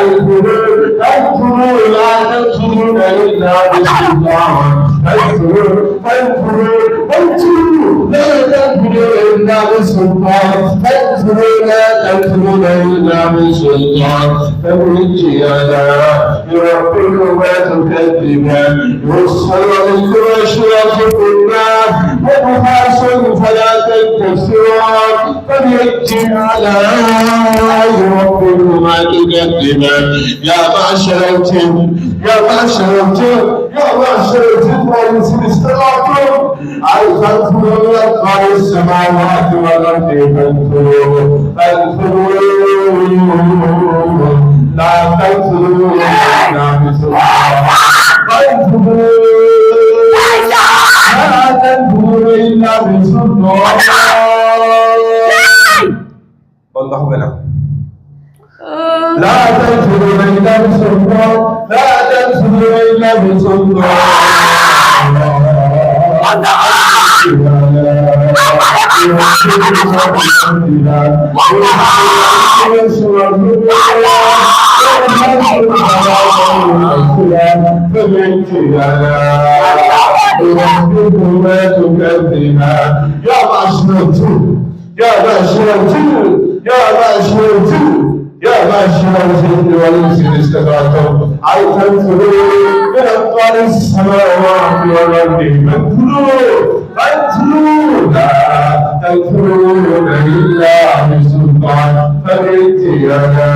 تنفروا تنفروا لا تنفرون إلا بسلطان تنفروا تنفروا تنفروا لا تنفروا إلا بسلطان تنفروا لا تنفرون إلا بسلطان فمن على ربكما تكذبان يرسل عليكم أشواط النار وقفاص فلا تنتصران فبأي آلاء ربكما تكذبان يا معشر الجن يا معشر الجن يا معشر الجن والإنس استطعتم أن تنفذوا من أقطار السماوات والأرض فانفذوا فانفذوا لا تنفذوا إلا بسلطان فانفذوا لا تنفذوا إلا بسلطان বন্ধ হবে না لا تنفذوا إلا بسلطان لا تنفذوا إلا بسلطان يا معشر الجن يا معشر الجن يا معشر الجن يا معشر الجن والانس ان استطعتم ان تنفذوا من اقطار السماوات والارض فانفذوا فانفذوا لا تنفذون الا بسلطان فبالتيانا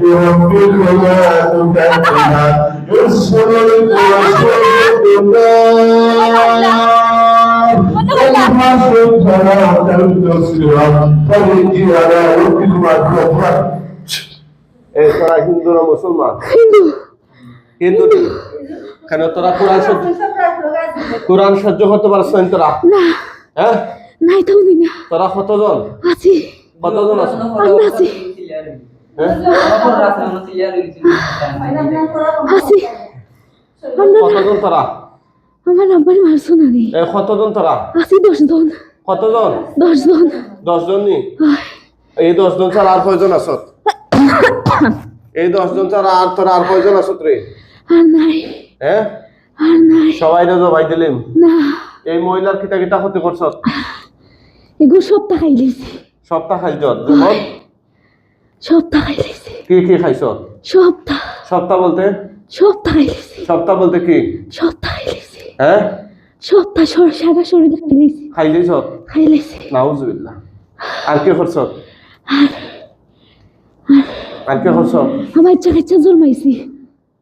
بربكما تكذبان يرسل لكم رسول الله এ তোরা হিন্দু না মুসলমান হিন্দু কেন তোরা কোরআন সহ্য কোরআন সহ্য করতে পারছ না তোরা। না। হ্যাঁ? নাই তো না। তোরা কতজন? আছি। কতজন আছো? আমরা আছি। হ্যাঁ? আছি? কতজন তোরা? আমার আব্বার মারছো না নি। এ কতজন তোরা? আছি কতজন? দশজন। নি? এই দশজন ছাড়া আর কয়জন এই দশজন ছাড়া আর তোরা আর কয়জন আছত রে? আর নাই। হ্যাঁ? আর সবাই না জবাই দিলিম। না। এই মহিলার কিতা কিতা ক্ষতি করছ এগুলো সব টাকাই লেছি সপ্তাহ খাইছ যেমন সব টাকাই লেছি কি কি খাইছ? টা- সপ্তাহ বলতে? সব টাকাই লেছি সপ্তাহ বলতে কি? সব টাকাই লেছি হ্যাঁ? সবটা সর সারা শরীর খাই লেছি খাই দিছ খাই লেছি নাউজুবিল্লাহ। আর কি করছ? আর কি করছ? আমার বাচ্চা কাচ্চা জন্মাইছি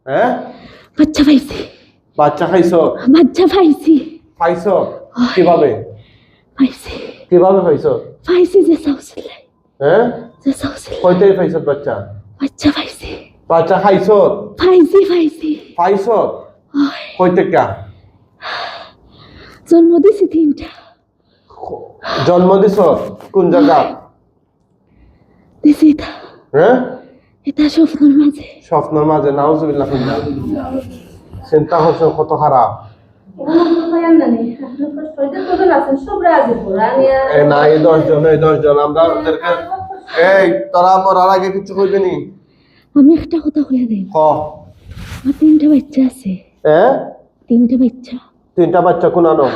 হ্যাঁ? বাচ্চা পাইছি। বাচ্চা খাইছ? বাচ্চা পাইছি। খাইছ? কীভাবে? পাইছি। কীভাবে খাইছ পাইছি যে চাউছিল। হ্যাঁ যে চাউছিল। কইতে খাইছ বাচ্চা? বাচ্চা পাইছি। বাচ্চা খাইছ? পাইছি পাইছি। ওই কইতে কা জন্ম দিছি তিনটা। জন্ম দিছ? কোন জায়গা? দিছি হ্যাঁ এটা স্বপ্নের মাঝে। স্বপ্নের মাঝে নাউজুবিল্লাহ চিন্তা হচ্ছে কত খারাপ। এ না এই দশ জন এই দশ জন আমরা ওদেরকে এই তোরা মরার আগে কিছু কইবে নি? আমি একটা কথা কইয়া দেই। ক? আমার তিনটা বাচ্চা আছে। হ্যাঁ তিনটা বাচ্চা। তিনটা বাচ্চা কোনানো?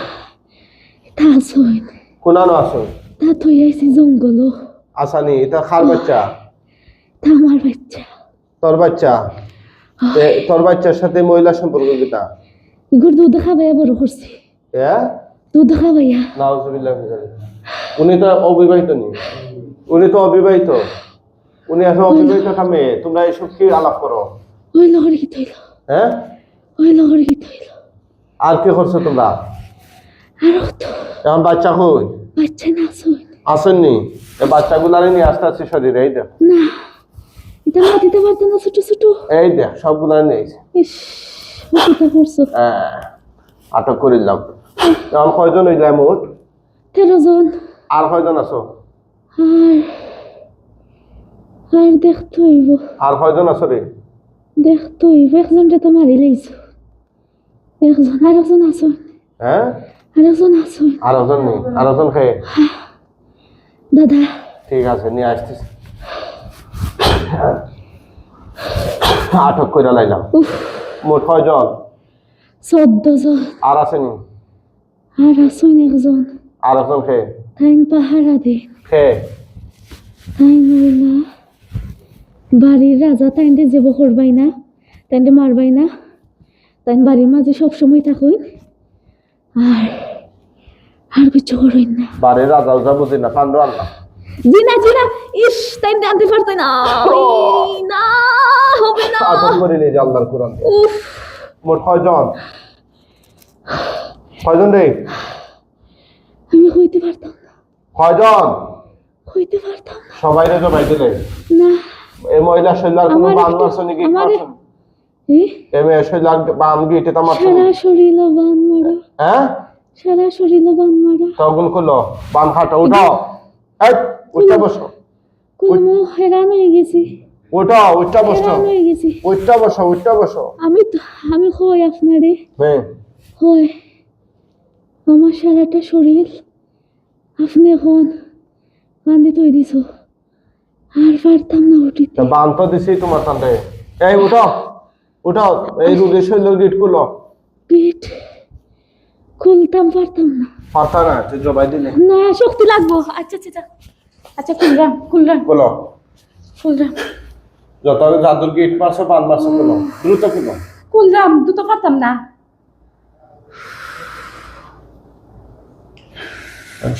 তা আসইন কোনানো আসো তা থই আইছি জঙ্গল আসানি এটা খার বাচ্চা? আমার বাচ্চা। তোর বাচ্চা? তোর বাচ্চার সাথে মহিলা সম্পর্ক কিটা? এগুলো দুধ খাবাইয়া বড় করছি। হ্যাঁ দুধ খাবাইয়া। নাউজুবিল্লাহ উনি তো অবিবাহিত নি। উনি তো অবিবাহিত। উনি এখন অবিবাহিত মেয়ে তোমরা এসব কি আলাপ করো? ওই লগর কি থইল হ্যাঁ ওই লগর কি থইল আর কি করছ তোমরা? আর তো এখন বাচ্চা কই? বাচ্চা না আসইন আসেননি? বাচ্চাগুলো নিয়ে আসতে আসছে শরীরে এই দেখ। না। এটা মাটিতে পারতো না ছোট ছোট। এই দেখ সবগুলো নিয়ে এসে ইস পড়ছো। হ্যাঁ আটক করিলাম এখন কয়জন হইলাম মোট? তেরো জন। আর কয়জন আছো? আর আর দেখতে হইব। আর কয়জন আছো রে? দেখতে হইব একজনটা তো মারি লাইছ। একজন আর একজন আসুন হ্যাঁ? আর একজন আসুন আর ওজন নেই আর ওজন খেয়ে দাদা। ঠিক আছে নিয়ে আসতেছি। আটক করে লাইলাম। মোট কয়জন? চোদ্দ জন আর আর একজন। আর একজন খে তাইন পাহারা দে। খে তাইন হইলা বাড়ির রাজা তাইনতে যাব করবাই না। তাইনতে মারবাই না। তাইন বাড়ির মাঝে সবসময় থাকুন। আর আর কিছু করইন না। বাড়ির রাজা উজা বুঝি না পান্ডু আল্লাহ। জিনা জিনা ইস তাইন আনতে পারতেন না। না হবে না। আটক করে নিয়ে আল্লাহর কোরআন উফ। মোট কয়জন কয়জন রে? আমি হইতে পারতাম না। কয়জন হইতে পারতাম না। সবাই রে জমাই দিলে। না। এই মহিলা শৈলার কোনো বান মারছে নাকি? না? এই মেয়ে শৈলার বান গিয়ে তা মারছে সারা না? শরীর বান মারা। হ্যাঁ? সারা শরীর বান মারা। তখন করল বান হাঁটো উঠাও। এই উঠটা বসো। কোনো হেরান হয়ে গেছি। উঠাও উঠটা বসো। হেরান হয়ে গেছি। উঠটা বসো উঠটা বসো। আমি আমি কই আপনারে। হ্যাঁ কই আমার সারাটা শরীর আপনি এখন বান্ধে তৈ দিছ। আর পারতাম না উঠিতে তা বান তো দিছি তোমার তান্তে এই রুদে গিট পিঠ খুলতাম পারতাম না। পারতা না তুই জবাই দিলে। না শক্তি লাগবো। আচ্ছা আচ্ছা। আচ্ছা খুলরাম খুলরাম বলো। খুলরাম যত জাদুর গিট মারছো বান মারছো করল দ্রুত খুলরাম দুটো পারতাম না।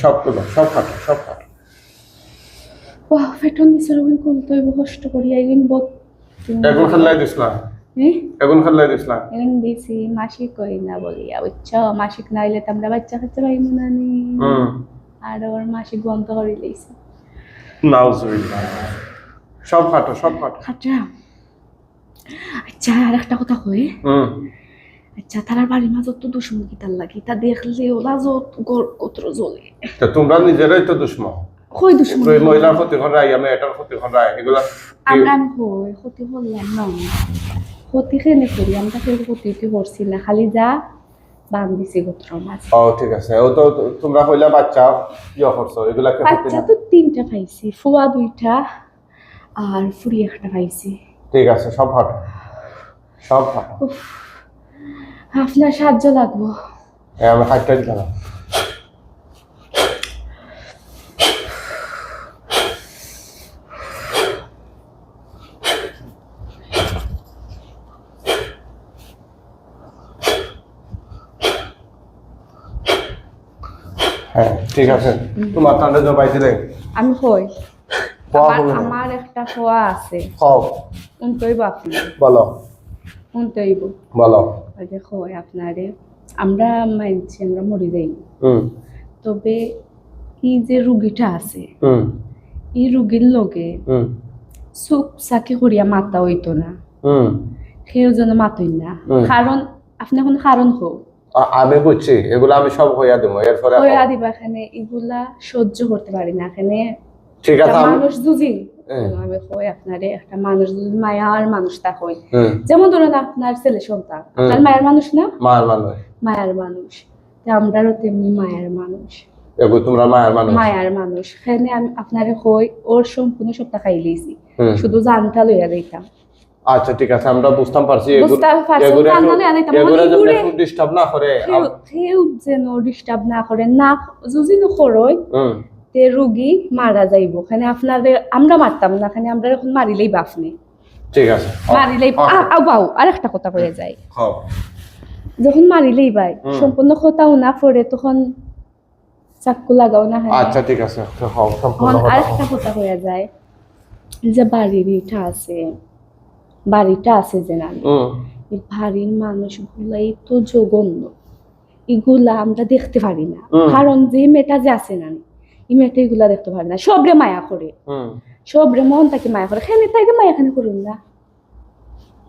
সব সব খাটো সব খাটো ও ফেটন নিচের ওখানে খুলতে হইব কষ্ট করি একদিন বহুত এখন খেলাই দিসলা এখন খেলাই দিসলা এখন দিছি মাসিক কই না বলিয়া বুঝছ? মাসিক না হইলে তো আমরা বাচ্চা আর ওর মাসিক বন্ধ করে লইছে নাউজুবিল্লাহ সব খাটো সব খাটো। আচ্ছা আচ্ছা আর একটা কথা কই? হুম। আচ্ছা তারার বাড়ির মাঝত তো দুশ্মন কি তার লাগি? তা দেখলে ওলা যত কত্র জ্বলে। তা তোমরা নিজেরাই তো দুশ্মন। কই দুশ্মন? ওই মহিলার ক্ষতি ঘর রায় আমি এটার ক্ষতি ঘর রায় এগুলা আমরা আমি কই? ক্ষতি করলাম না। ক্ষতি খেনে করি? আমরা কেউ ক্ষতি করছি না। খালি যা বান দিছি গোত্র মাছ ও ঠিক আছে। ও তো তো- তোমরা হইলা বাচ্চা ইয়ে করছ এগুলা কে বাচ্চা তো তিনটা পাইছি ফুয়া দুইটা আর ফুরি একটা পাইছি। ঠিক আছে সব খাটো সব উফ, আপনার সাহায্য লাগবো। এই আমি হাইটটা দিলাম হ্যাঁ ঠিক আছে। তোমার ঠান্ডা জবাই দিলে? আমি কই? আমার একটা আছে। খাও। উনতইব আপনি? বলো। উনতইব বলো। কই আপনারে। আমরা মানছি আমরা মরি যাই। হুম। তবে এই যে রুগীটা আছে হুম। এই রুগীর লগে হুম। চুপ চাকি করিয়া মাতা হইতো না। হুম। সেও যেন মাতই না। কারণ আপনি এখন কারণ হোক আমি বুঝছি এগুলো আমি সব হইয়া দেবো এরপরে হয়ে দিবা এখানে এগুলা সহ্য করতে পারি না এখানে ঠিক আছে মানুষ হুম। আমি কই আপনারে একটা মানুষ যদি মায়ার মানুষটা হই যেমন ধরুন আপনার ছেলে সন্তান আপনার মায়ের মানুষ না? মানুষ। মায়ার মানুষ। তা আমরাও তেমনি মায়ের মানুষ। তোমরা মায়ের মানুষ। মায়ার মানুষ। এখানে আমি আপনারে কই ওর সম্পূর্ণ সপ্তাহ খাই লইছি শুধু জানটা লইয়া দিতাম আচ্ছা ঠিক আছে আমরা বুঝতাম পারছি মানে যেন এগুলো- একটু ডিস্টার্ব না করে। কেউ কেউ যেন ডিস্টার্ব না করে। না যদি তে রুগী মারা যাইব। এখানে আপনাদের আমরা মারতাম না আমরা এখন মারিলেই ঠিক আছে। একটা কথা কয়ে যখন মারিলেই বাই হুম। সম্পূর্ণ কথাও না পড়ে তখন চাক্কু লাগাও না হয়? আচ্ছা ঠিক আছে। খাও কথা কথা হয়ে যায় যে বাড়ির এটা আছে বাড়িটা আছে যে না। বাড়ির মানুষগুলাই তো জঘন্য। এগুলা আমরা দেখতে পারি না। কারণ যে মেয়েটা যে আছে না এই মেয়েটা এগুলা দেখতে পারি না। সবরে মায়া করে। সবরে মন তাকে মায়া করে। খেনে তাইকে মায়া খানে করুন না?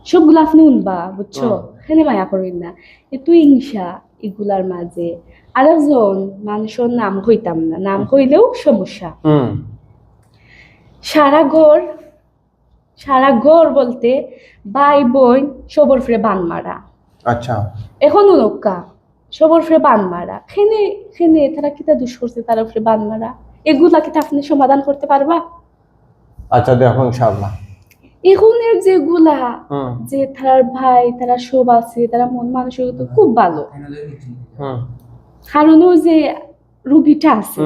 সবগুলা আপনি উনবা বুঝছ। খেনে মায়া করুন না। এতো হিংসা এগুলার মাঝে। আরেকজন মানুষের নাম হইতাম না। নাম হইলেও সমস্যা। সারা ঘর সারা ঘর বলতে ভাই বোন সবর ফিরে বান মারা। আচ্ছা। এখন নৌকা সবর ফ্রে বান মারা। খেনে খেনে তারা কিতা দুষ করছে তারা ফিরে বান মারা? এগুলা কি আপনি সমাধান করতে পারবা? আচ্ছা দেখো ইনশাআল্লাহ। এখনের যেগুলা যে তার ভাই তারা সব আছে তারা মন মানসিকতা খুব ভালো। কারণ যে রুগীটা আছে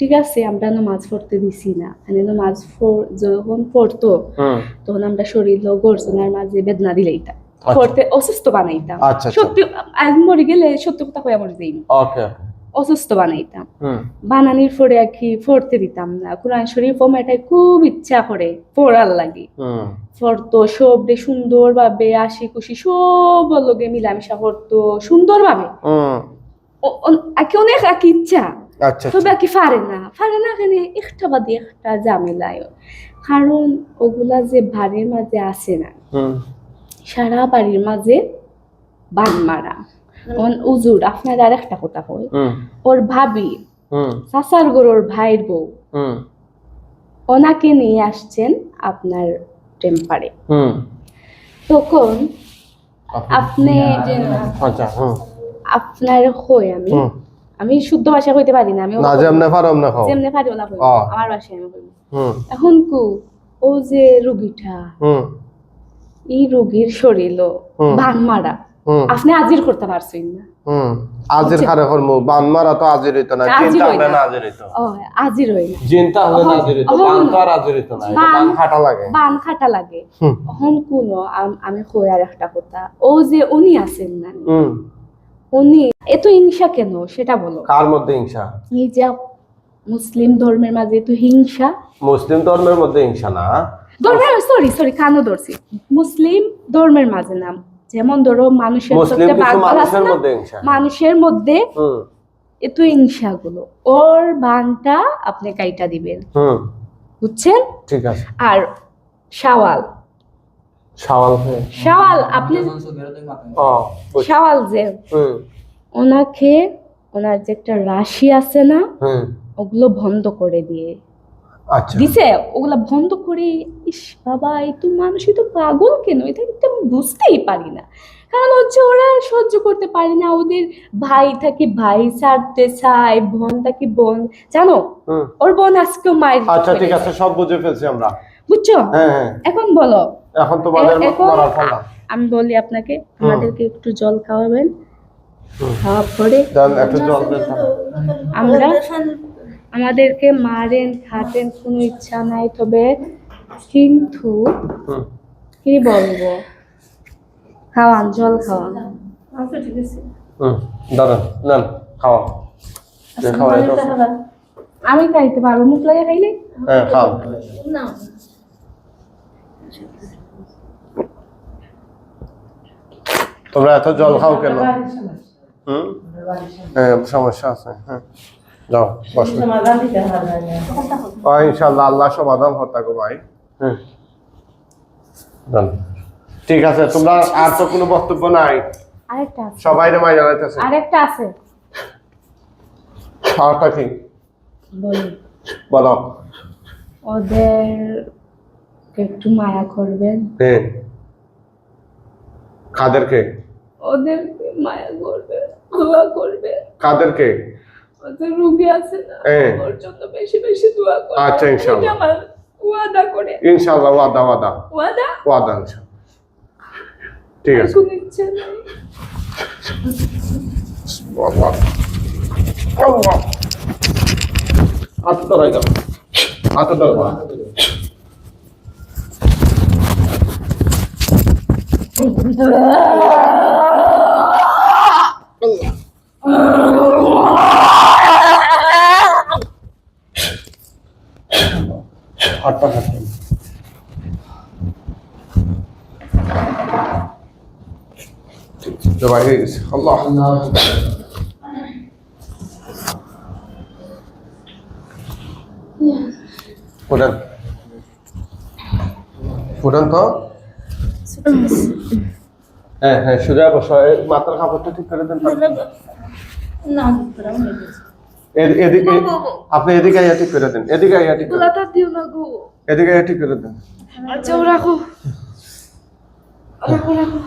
ঠিক আছে আমরা নামাজ পড়তে দিছি না। মানে নামাজ যখন পড়তো তখন আমরা শরীর গর্জনার মাঝে বেদনা দিলেইতাম। আচ্ছা। পড়তে অসুস্থ বানাইতাম। আচ্ছা, আচ্ছা। সত্যি আজ মরে গেলে সত্য কথা কয়ে মরে যাই ওকে অসুস্থ বানাইতাম। বানানির পরে আর কি পড়তে দিতাম না। কোরআন শরীফ মেয়েটাই খুব ইচ্ছা করে পড়ার লাগে। পড়তো সবরে সুন্দরভাবে হাসি খুশি সব লগে মিলামিশা করতো সুন্দর ভাবে ও- ও- আকি অনেক আকি ইচ্ছা। আচ্ছা তবে আকি পারে না? পারে না এখানে একটা বাদে একটা ঝামেলায় কারণ ওগুলা যে বাড়ির মাঝে আসে না সারা বাড়ির মাঝে বান মারা। উজুর আপনার আর একটা কথা কই? ওর ভাবি হুম। চাচার গরুর ভাইয়ের বউ হুম। ওনাকে নিয়ে আসছেন আপনার টেম্পারে হুম। তখন আপনি আচ্ছা আপনার হই আমি। হুম। আমি শুদ্ধ ভাষা কইতে পারি না আমি না যেমনে পারো এমনে খাও। যেমনে পারি ওলা কই আমার ভাষায় আমি কই হুম। এখন কু ও যে রুগীটা হুম। এই রোগীর শরীর। বান মারা। আপনি আজির করতে পারছেন না। হুম। আজির খারে করমু বান মারা তো আজির হইতো না হই হলে না। না আজির হইতো। ও আজির হই না জিনতা হলে না আজির হইতো বান তো আর আজির হইতো না বান- বান খাটা লাগে। বান খাটা লাগে। হুম। এখন কোন আমি কই আর একটা কথা ও যে উনি আছেন না। হুম। উনি এত হিংসা কেন? সেটা বলো। কার মধ্যে হিংসা? এই যে মুসলিম ধর্মের মাঝে এত হিংসা। মুসলিম ধর্মের মধ্যে হিংসা না? ধর্মের সরি সরি কানো ধরছি। মুসলিম ধর্মের মাঝে নাম যেমন ধরো মানুষের মানুষের মধ্যে হিংসা। মানুষের মধ্যে এত হিংসা গুলো ওর বানটা আপনি কাইটা দিবেন। বুঝছেন? ঠিক আছে। আর শাওয়াল। সওয়াল হয়ে। শাওয়াল আপনি ও শাওয়াল যে ওনাকে ওনার যে একটা রাশি আছে না ওগুলো বন্ধ করে দিয়ে। আচ্ছা। দিছে? ওগুলা বন্ধ করে ইস বাবা এই তো মানুষই তো পাগল কেন? এটা কিন্তু আমি বুঝতেই পারি না। কারণ হচ্ছে ওরা সহ্য করতে পারে না। ওদের ভাই থাকে ভাই ছাড়তে চায় বোন থাকে বোন। জানো? ওর বোন আজকেও মায়ের আচ্ছা ঠিক আছে সব বুঝে ফেলছি আমরা। বুঝছ? হ্যাঁ হ্যাঁ। এখন বলো। এখন পালা আমি বলি আপনাকে আমাদেরকে একটু জল খাওয়াবেন। হুম। খাওয়ার পরে দেন একটু জল দেন আমরা আমাদেরকে মারেন খাটেন কোনো ইচ্ছা নাই। তবে কিন্তু কি বলব? খাওয়ান জল খাওয়ান। আচ্ছা ঠিক আছে। হুম দাঁড়ান খাওয়া খাওয়া আমি খাইতে পারব। মুখ লাগে খাইলে? হ্যাঁ খাও না। তোমরা এত জল খাও কেন? হুম? হ্যাঁ সমস্যা আছে হ্যাঁ। যাও বসো। ইনশাল্লাহ আল্লাহ সমাধান হতা গো ভাই। হ্যাঁ ঠিক আছে তোমরা আর তো কোনো বক্তব্য নাই। আরেকটা আছে। সবাই মাই জানাইতেছে আরেকটা আছে। আরটা কি বলো। ওদের একটু মায়া করবেন। হ্যাঁ কাদেরকে? ওদের মায়া করবে দোয়া করবে। কাদেরকে? ওদের রুগী আছে না। ওর জন্য বেশি বেশি দোয়া করবে। আচ্ছা, ইনশাআল্লাহ। আমার ওয়াদা করে। ইনশাল্লাহ ওয়াদা ওয়াদা। ওয়াদা? ওয়াদা ইনশাল্লাহ। ঠিক আছে। কোনো ইচ্ছে নেই আল্লাহ। আল্লাহ। হাত ধরাই দাও। হাত ধরো হাতটা হাত জবাই হয়ে গেছে আল্লাহ উঠান উঠান তো হ্যাঁ হ্যাঁ সোজা বসো। এই মাথার কাপড়টা ঠিক করে দেন। এদিকে আপনি এদিকে আইয়া ঠিক করে দেন এদিকে আইয়া ঠিক করে দেন। গোলাটা দিও না গো। এদিকে আইয়া ঠিক করে দেন। আচ্ছা রাখো। রাখো রাখো।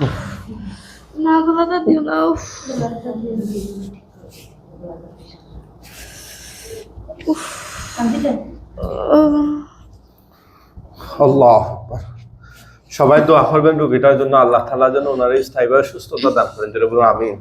না গোলাটা দিও না উফ। উফ। আল্লাহ আকবার। সবাই দোয়া করবেন রোগীটার জন্য, আল্লাহ তালা যেন ওনারা স্থায়ীভাবে সুস্থতা দান করেন, যেটা বলুন আমিন।